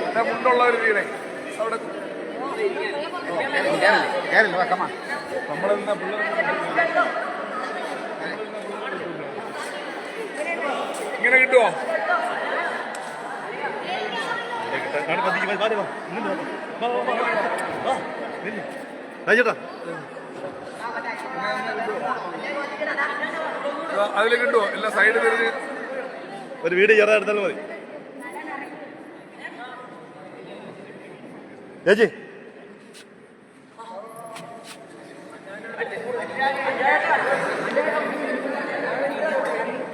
എന്റെ മുണ്ടുള്ളവർ വീണേ അവിടെ പിള്ളേർ ഇങ്ങനെ കിട്ടുമോ ചേട്ടാ അതിൽ കിട്ടുമോ എല്ലാ സൈഡ് തിരിഞ്ഞ് ഒരു വീട് ചേർന്ന് എടുത്താലും മതി. ചേച്ചി.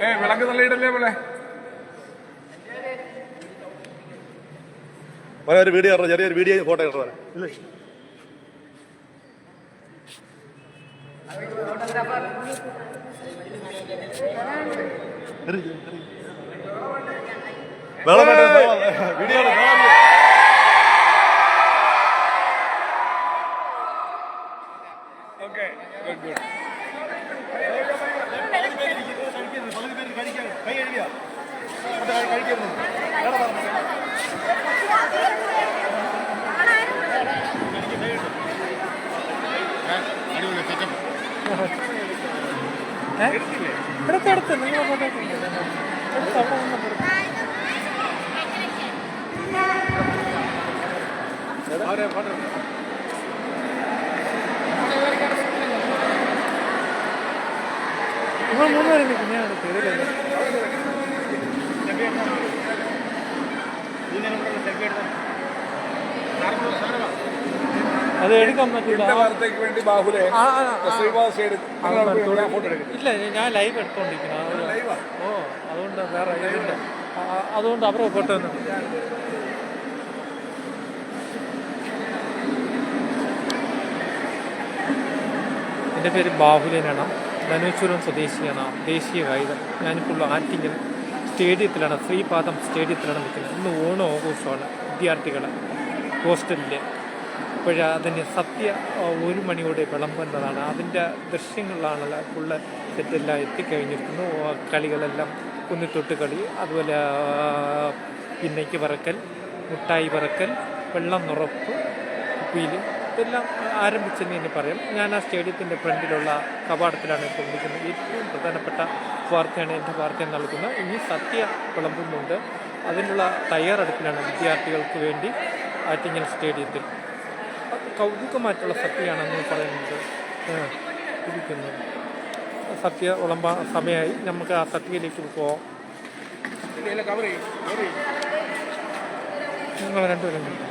ഏ വിളക്ക് തള്ളിയിടല്ലേ പോലെ മോനെ ഒരു വീഡിയോ ഇറങ്ങും ചെറിയൊരു വീഡിയോ ഫോട്ടോ ഇറങ്ങാൻ വെള്ളം വീഡിയോ എടുത്ത് എടുത്ത് നിങ്ങൾ ഫോട്ടോ എടുത്ത് അവിടെ നിന്ന് എടുത്ത്. നിങ്ങൾ മൂന്നുപേരും നിൽക്കും ഞാൻ എടുത്ത് ഇതിലല്ലേ അത് എടുക്കാൻ പറ്റില്ല വാർത്തയ്ക്ക് വേണ്ടി ബാഹുലെ ആ. എടുക്കും ഇല്ല ഞാൻ ലൈവ് എടുത്തോണ്ടിരിക്കണം ഓ അതുകൊണ്ട് വേറെ ഇതില്ല അതുകൊണ്ട് അവരെ ഫോട്ടോ ഒന്ന് എന്റെ പേര് ബാഹുലേനാണ്. ധനുശ്വരം സ്വദേശിയാണ്. ദേശീയ ഗായകൻ. ഞാനിപ്പോൾ ആറ്റിങ്ങൽ സ്റ്റേഡിയത്തിലാണ് ശ്രീപാദം സ്റ്റേഡിയത്തിലാണ് നിൽക്കുന്നത്. ഇന്ന് ഓണം ആഘോഷമാണ് വിദ്യാർത്ഥികൾ ഹോസ്റ്റലിൽ അപ്പോൾ അതിന് സത്യ ഒരു മണിയോടെ വിളമ്പുന്നതാണ്. അതിന്റെ ദൃശ്യങ്ങളിലാണ് ഫുള്ള് സെറ്റെല്ലാം എത്തിക്കഴിഞ്ഞിരിക്കുന്നു. കളികളെല്ലാം കുന്നിത്തൊട്ട് കളി അതുപോലെ പിന്നയ്ക്ക് പറക്കൽ മുട്ടായി പറക്കൽ വെള്ളം നുറപ്പ് കുപ്പിയിൽ ഇതെല്ലാം ആരംഭിച്ചെന്ന് തന്നെ പറയാം. ഞാൻ ആ സ്റ്റേഡിയത്തിന്റെ ഫ്രണ്ടിലുള്ള കവാടത്തിലാണ് ഇപ്പോൾ നിൽക്കുന്നത്. ഏറ്റവും പ്രധാനപ്പെട്ട വാർത്തയാണ് എന്റെ വാർത്ത നൽകുന്നത്. ഇനി സത്യ വിളമ്പുന്നുണ്ട്. അതിനുള്ള തയ്യാറെടുപ്പിലാണ് വിദ്യാർത്ഥികൾക്ക് വേണ്ടി ആറ്റിങ്ങൽ സ്റ്റേഡിയത്തിൽ. കൗതുകമായിട്ടുള്ള സത്യയാണെന്ന് പറയുന്നത്. ഇരിക്കുന്നത് സത്യ ഉളമ്പ സമയമായി നമുക്ക് ആ സത്യയിലേക്ക് പോവാം. നിങ്ങൾ രണ്ടുപേരും കൂടി.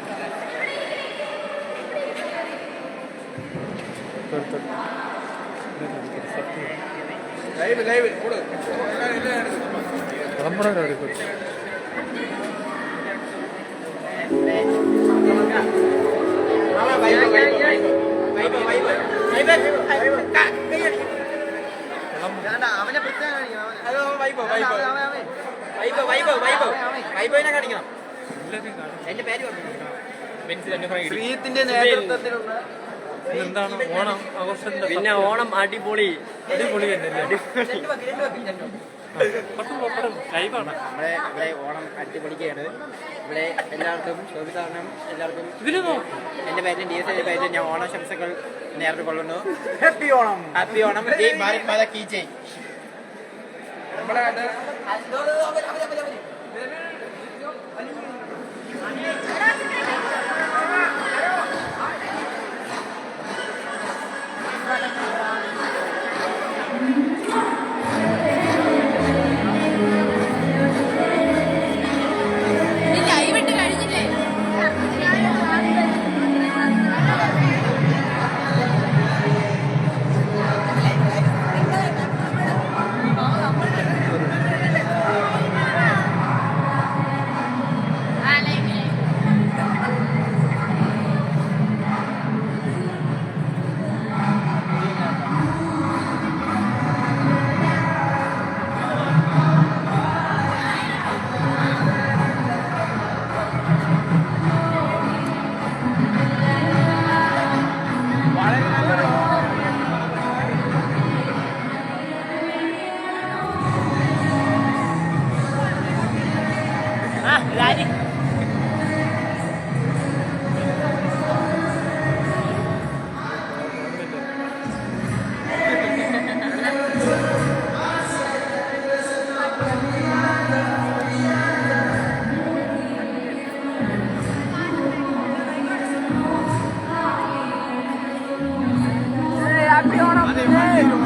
ശ്രീത്തിന്റെ നേതൃത്വത്തിലുള്ള എന്താണ് ഓണം പിന്നെ ഓണം അടിപൊളി. അടിപൊളി തന്നെ രണ്ട് നമ്മളെ ഇവിടെ ഓണം അടിപൊളിക്കുകയാണ് ഇവിടെ എല്ലാവർക്കും ശോഭിതാരണം എല്ലാവർക്കും എന്റെ പേരിലും ഡി എസ് എന്റെ പേരിലും ഞാൻ ഓണാശംസകൾ നേരിട്ട് കൊള്ളുന്നു. ഹാപ്പി ഓണം. ഹാപ്പി ഓണം. ജയ് ഭാരത് മാതാ കി ജയ്. നീ Olha aí, Hey!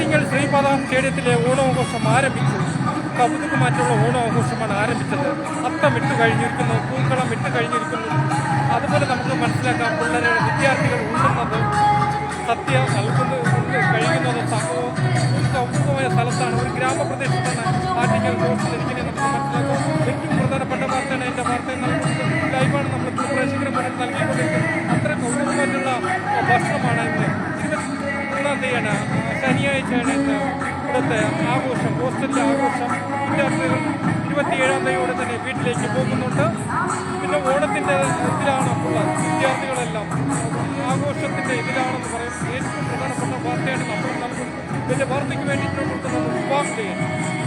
ആറ്റിങ്ങൽ ശ്രീപാദാം സ്റ്റേഡിയത്തിലെ ഓണാഘോഷം ആരംഭിച്ചു. കൗതുക മാറ്റുള്ള ഓണാഘോഷമാണ് ആരംഭിച്ചത്. അത്തം ഇട്ട് കഴിഞ്ഞിരിക്കുന്നു പൂക്കളം ഇട്ട് കഴിഞ്ഞിരിക്കുന്നു. അതുപോലെ നമുക്ക് മനസ്സിലാക്കാം പിള്ളേരുടെ വിദ്യാർത്ഥികൾ ഉണ്ടെന്നത് സത്യ നൽകുന്ന ഉണ്ട് കഴിയുന്നത് സംഭവം കൗതുകമായ സ്ഥലത്താണ്. ഒരു ഗ്രാമപ്രദേശത്താണ് ആറ്റിങ്ങൽ കോഴ്സിലിരിക്കുന്നത് നമുക്ക് മനസ്സിലാക്കാം. ഏറ്റവും പ്രധാനപ്പെട്ട വാർത്തയാണ് എന്റെ വാർത്ത നൽകുന്നത് ഇവിടുത്തെ ആഘോഷം ഹോസ്റ്റലിലെ ആഘോഷം വിദ്യാർത്ഥികൾ ഇരുപത്തിയേഴാം തീയതിയോടെ തന്നെ വീട്ടിലേക്ക് പോകുന്നുണ്ട്. പിന്നെ ഓണത്തിന്റെ ഇതിലാണ് ഉള്ളത് വിദ്യാർത്ഥികളെല്ലാം. ആഘോഷത്തിന്റെ ഇതിലാണെന്ന് പറയും ഏറ്റവും പ്രധാനപ്പെട്ട വാർത്തയാണ് നമ്മൾ നൽകുന്നത്. ഇതിന്റെ വാർത്തയ്ക്ക് വേണ്ടിയിട്ട് നമ്മൾ വിവാഹം ചെയ്യുന്നത്